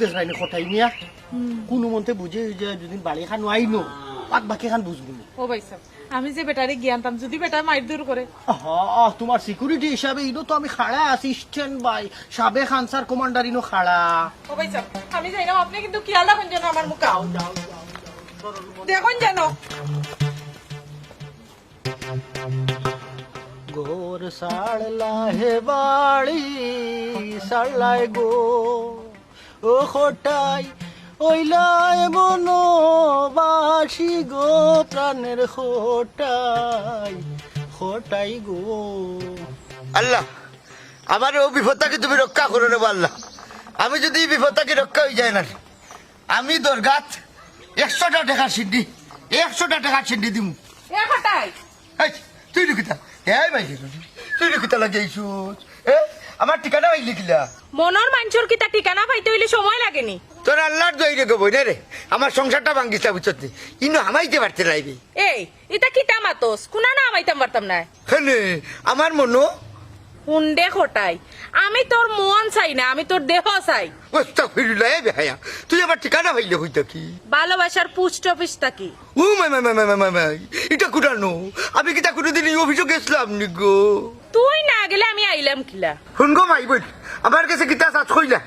দেখাইনি খটাই নিয়া কোনো মতে বুঝে যে যদি বাড়ি খান আইনো বাদ বাকি খান বুঝব ও ভাই সাহেব আমি যে বেটারে জ্ঞানতাম যদি বেটা মাইর দূর করে তোমার সিকিউরিটি হিসাবে ইনো তো আমি খাড়া আছি স্ট্যান্ড বাই সাবেক আনসার কমান্ডার ইনো খাড়া ও ভাই সাহেব আমি যাই না আপনি কিন্তু খেয়াল রাখুন যেন আমার মুখে। দেখুন যেন গোর সাড়লা হে বাড়ি সাড়লায় গো। ও খোটাই ওইলায় মনো বাসি গো প্রাণের খোটাই খোটাই গো। আল্লাহ আমার ও বিপদটাকে তুমি রক্ষা করো রে আল্লাহ। আমি যদি এই বিপদটাকে রক্ষা হয়ে যায় না আমি দরগাত একশোটা টাকা সিদ্ধি একশোটা টাকা সিদ্ধি দিম। তুই লিখিতা হ্যাঁ ভাই তুই লিখিতা লাগিয়েছু এ আমার ঠিকানা ভাই লিখিলা। মনের মানুষের কি তার ঠিকানা পাইতে হইলে সময় লাগেনি? তোর আল্লাহর দই রে গো রে। আমার সংসারটা ভাঙ্গিসা বুঝতে কিন্তু হামাইতে পারতে লাইবে এই এটা কি টামাতোস কুনা না আমাইতাম পারতাম না। হেনে আমার মনো? হুন্ডে খটাই। আমি তোর মন চাই না আমি তোর দেহ চাই। ওস্তা ফিরিলা এ বেহায়া। তুই আমার ঠিকানা ভাইলে হইতা কি? ভালোবাসার পোস্ট অফিস কি? ও মাই মাই মাই মাই মাই এটা কুটানো আমি কি তা কোনোদিন এই অফিসে গেছিলাম নি গো? তুই না গেলে আমি আইলাম কিলা? শুন গো মাই বই আমার কাছে কিতা চাষ কইলা?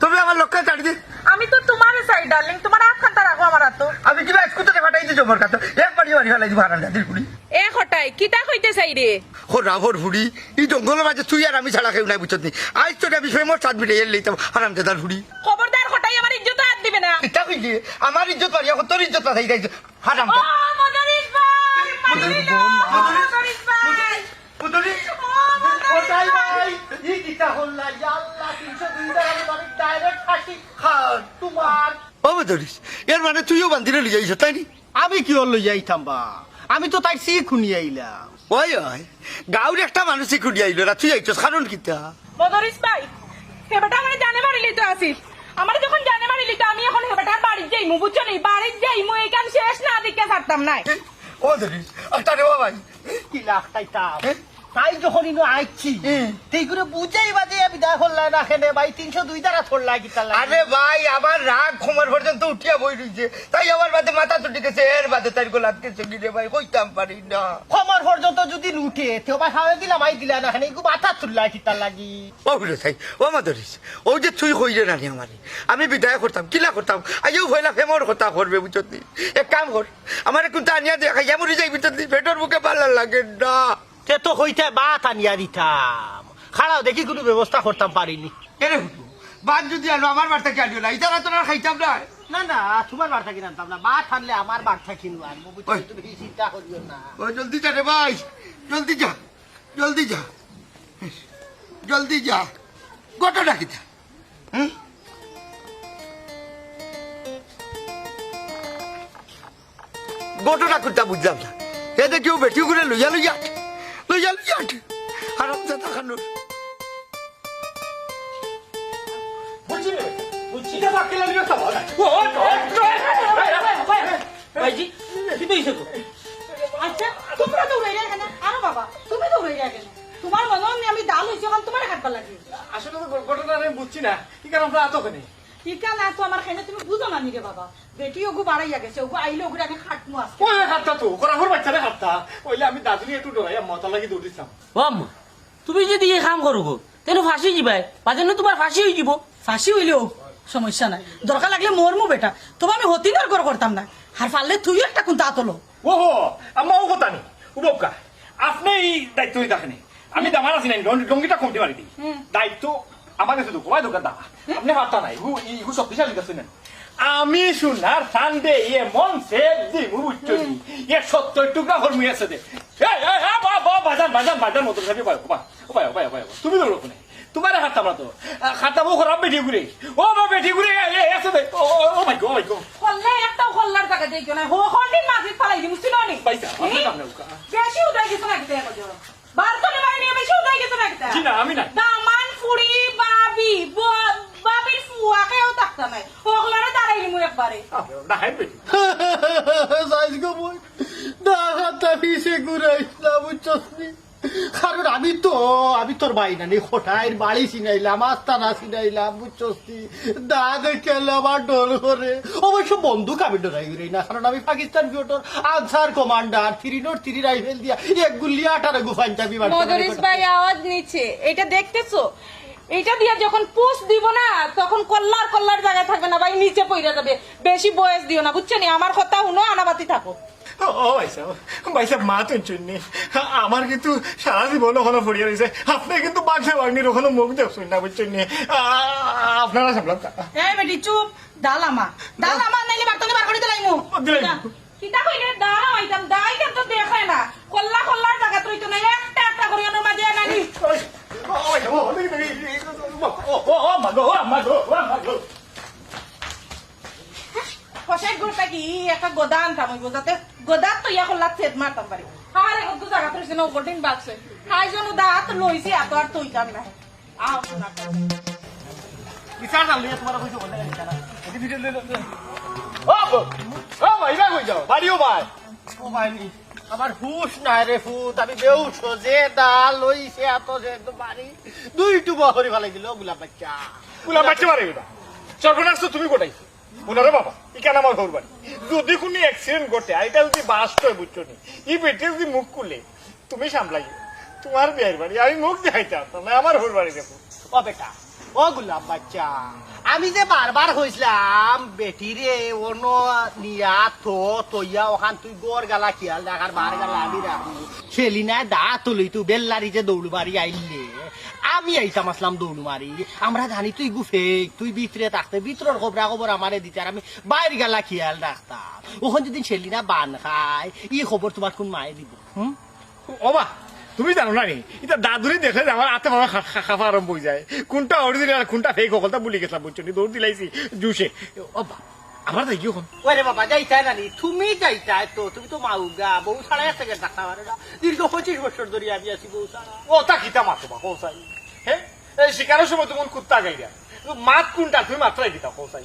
তুমি আমার লক্ষ্য ছাড়ি দে। আমি তো তোমার চাই ডার্লিং তোমার হাত খান্তা রাখো আমার হাত আমি কিবা স্কুটারে ফাটাই দিছো আমার কাছে এক বাড়ি বাড়ি ফেলাই দিব হারান দিল পুরি এ খটাই কিতা কইতে চাই রে? ও রাভর ফুড়ি এই জঙ্গলের মাঝে তুই আর আমি ছাড়া কেউ নাই বুঝছত নি। আজ তোর আমি ফেমস সাত মিটে এর লইতাম হারাম দাদার ফুড়ি খবরদার খটাই আমার ইজ্জত হাত দিবে না। কিতা কইলি? আমার ইজ্জত পারি এখন তোর ইজ্জত পাঠাই গাইছো হারাম ও মদরিস ভাই মদরিস মদরিস ভাই মুদরি ওটাই ভাই ই কিতা হল না আল্লাহ তিনশো দুই টাকা আমি ডাইরেক্ট ফাঁসি খান তোমার ও মুদরিস এর মানে তুইও বান্ধিরে লিয়ে যাইছ তাই নি? আমি কি হল যাইতাম বা? আমি তো তাই সি খুনি আইলাম। ওই ওই গাঁর একটা মানুষই খুঁড়ি আইলো না তুই আইছস কারণ কিতা মদরিস ভাই হেবাটা আমার জানে বাড়ি তো আসিস। আমার যখন জানে বাড়ি তো আমি এখন হেবাটার বাড়ি যাই মু বুঝছ নি? বাড়ি যাই মু এইখান শেষ না দিকে ছাড়তাম নাই। ও মুদরিস একটা রে ভাই কি লাখ হ্যাঁ? তাই যখন ইনো আইছি হুম। করে বুঝাই বাদে বিদায় করলাই না খেলে ভাই তিনশো দুই টাকা থরলাই কিতা লাগে। আরে ভাই আমার রাগ ক্ষমার পর্যন্ত উঠিয়া বই রইছে তাই আমার বাদে মাথা গেছে এর বাদে তার গোলাপ গেছে গিরে ভাই কইতাম পারি না। খমর পর্যন্ত যদি ভাই হাওয়ে দিলা না ইগু মাথা লাগি। ও বলে তাই ও মাদরিস ও যে তুই আমারে আমি বিদায় করতাম কিলা করতাম আইও ভয়লা ফেমর কথা করবে বুঝত। এক কাম কর আমার কোনটা আনিয়া দেখা যাব যাই পেটর মুখে ভালো লাগে না। তে তো হইতে বাত আনিয়া দিতাম খাড়াও দেখি কোনো ব্যবস্থা করতাম পারিনি। এরে হুটু বাদ যদি আনো আমার বার্তা কে আনিও না। ইতারা তোর আর খাইতাম না। না না তোমার বার্তা কিনে আনতাম না। বাত আনলে আমার বার্তা কিনবো। আনব তুমি চিন্তা করিও না। ও জলদি যা রে ভাই। জলদি যা জলদি যা। জলদি যা। ঘটনা কিতা হুম? ঘটনা কোনটা বুঝলাম না। এতে কেউ বেটি করে লইয়া। আট, লইয়া লইয়া আট। ভাইজি কি হইছে তো আচ্ছা তোমরা তো উড়ে গেলে আরে বাবা তুমি তো উড়ে গেলে তোমার মনে হয় আমি ডাল হয়েছে এখন তোমার হাত লাগে আসলে তো ঘটনা আমি বুঝছি না কি কারণ আমরা এতখানি টিকা না তো আমার খাইলে তুমি বুঝো না নিরে বাবা? বেটি ওগু বাড়াইয়া গেছে ওগু আইলে ওগুলো আমি খাটমু আজকে। ওই হাতটা তো? করা হর বাচ্চারে হাতটা ওইলে আমি দাদুরি একটু ডরাইয়া মতা লাগি দৌড়িছিলাম ও আম্মা তুমি যদি এই কাম করো গো তেন ফাঁসি যাবাই বাজেন তোমার ফাঁসি হয়ে যাব ফাঁসি হইলেও সমস্যা নাই। দরকার লাগলে মরমু বেটা। তবে আমি হতিনার কর করতাম না। আর পারলে তুইও একটা কোনটা আতলো ও হো আম্মা ও কথা নেই উপকা আপনি এই দায়িত্ব দেখেনি। আমি দামার আছি নাই রঙ্গিটা কমতে পারি দায়িত্ব আমার কাছে তো কয় দোকান দা আপনি হাতটা নাই। ইহু ইহু শক্তিশালী কাছে নেন আমি শুনার সানডে ইয়ে মন সে দি মু বুঝছ নি ইয়ে সত্তর টুকরা হরমু আছে দে। বাজান বাজান বাজান মতো সাবি পায় বা পায় পায় পায় তুমি তো রকম তোমার হাত আমরা তো খাতা বউ খারাপ বেটি ঘুরে। ও বা বেটি ঘুরে আছে দে। ও ও মাই গড ও মাই গড একটা হল্লার টাকা দেই কেন হো হন্ডিন মাঝে ফালাই দিমু সিনোনি পয়সা, আপনি কামনে উকা। বেশি উদয় গেছে না কিতে কজো বার তো নেবাই নিয়ে বেশি গেছে না কিতে জি না, আমি নাই। একবারে। না সাইজ গো বই না হাতটা পিছে বুঝছস নি কারণ আমি তো আমি তোর ভাই নানি খোটাইর বাড়ি চিনাইলাম আস্তানা চিনাইলাম বুঝছি দা দেখে আমার ডর করে অবশ্য বন্দুক আমি ডরাই উড়ি না কারণ আমি Pakistan ফিওটর Ansar commander three nought three rifle দিয়া এক গুলি আঠারো গুফান চাবি ভাই আওয়াজ নিচ্ছে। এটা দেখতেছো? এটা দিয়ে যখন পুষ দিব না তখন কল্লার কল্লার জায়গায় থাকবে না ভাই নিচে পড়ে যাবে। বেশি বয়স দিও না বুঝছ নি? আমার কথা শুনো আনাবাতি থাকো। ও মা আমার কিন্তু সারা জীবন ওখানে পড়িয়ে রয়েছে আপনি কিন্তু বাঘে বাগনির ওখানে মুখ দেখছেন না বুঝছেন নি? আপনারা সামলাম এই বেটি চুপ। ডাল আমা ডাল আমা নাইলে বার্তনি বার করে দিলাই মু। দিলাই। কিতা কইলে? দাঁড়া হইতাম দাই কিন্তু দেখে না। কল্লা কল্লার জায়গা তুই তো না একটা একটা করে ওর মাঝে নানি একটা গোদা আনতাম যাতে গোদাত তো ইয়া কল্লা ছেদ মারতাম পারি। আরে কত জায়গা তুই না ওপরদিন বাগছে খাই জন দাঁত লইছি এত আর তুইতাম না আও না বিচার তোমার কইছো বলে বিচার বাড়িও ভাই। ও ভাই আমার হুশ নাই রে ফুত আমি বেউস যে দা লইছে এত যে একদম বাড়ি। দুই টুবা করে ফেলাই দিল গোলাপ বাচ্চা। গুলা বাচ্চা মারে এটা সর্বনাশ তো তুমি কোটাইছো ওনারে বাবা ইকান আমার ঘর বাড়ি? যদি কোনো অ্যাক্সিডেন্ট ঘটে, আর এটা যদি বাস্ট হয় বুঝছ নি ই বেটে যদি মুখ খুলে, তুমি সামলাই তোমার বিয়ের বাড়ি, আমি মুখ দেখাইতে আসতাম আমার ঘর বাড়ি দেখো ও বেটা, ও গোলাপ বাচ্চা, আমি যে বারবার কইছিলাম বেটি রে অন্য নিয়া তো তইয়া ওখান তুই গোর গালা খেয়াল দেখার বার গালা আমি রাখব। ছেলি না দা তুলি, তুই বেল্লারি যে দৌড় বাড়ি আইলে আমি আইতাম আসলাম দৌড় মারি। আমরা জানি তুই গুফে তুই ভিতরে থাকতে ভিতরের খবরা খবর আমারে দিতে আর আমি বাইর গেলা খেয়াল রাখতাম। ওখান যদি ছেলি না বান খায় ই খবর তোমার কোন মায়ে দিব? হুম? ওমা তুমি জানো না নি? এটা দাদুরি দেখলে আমার হাতে মামা খাফা আরম্ভ হয়ে যায়। কোনটা অরিজিনাল আর কোনটা ফেক হকলটা বলি গেছিলাম বুঝছ নি দৌড় দিলাইছি জুসে ও বা আমার দেখি এখন ওরে বাবা যাইতাই নানি তুমি যাইতাই তো তুমি তো মাউগা বউ ছাড়া এক থেকে ডাক্তার না। দীর্ঘ পঁচিশ বছর ধরে আমি আছি বউ ছাড়া। ও তা কিতা মাতো বা কৌসাই হ্যাঁ? এই শিকারের সময় তুমি কুত্তা গাইরা। মাত কোনটা তুমি মাত্রায় দিতা কৌসাই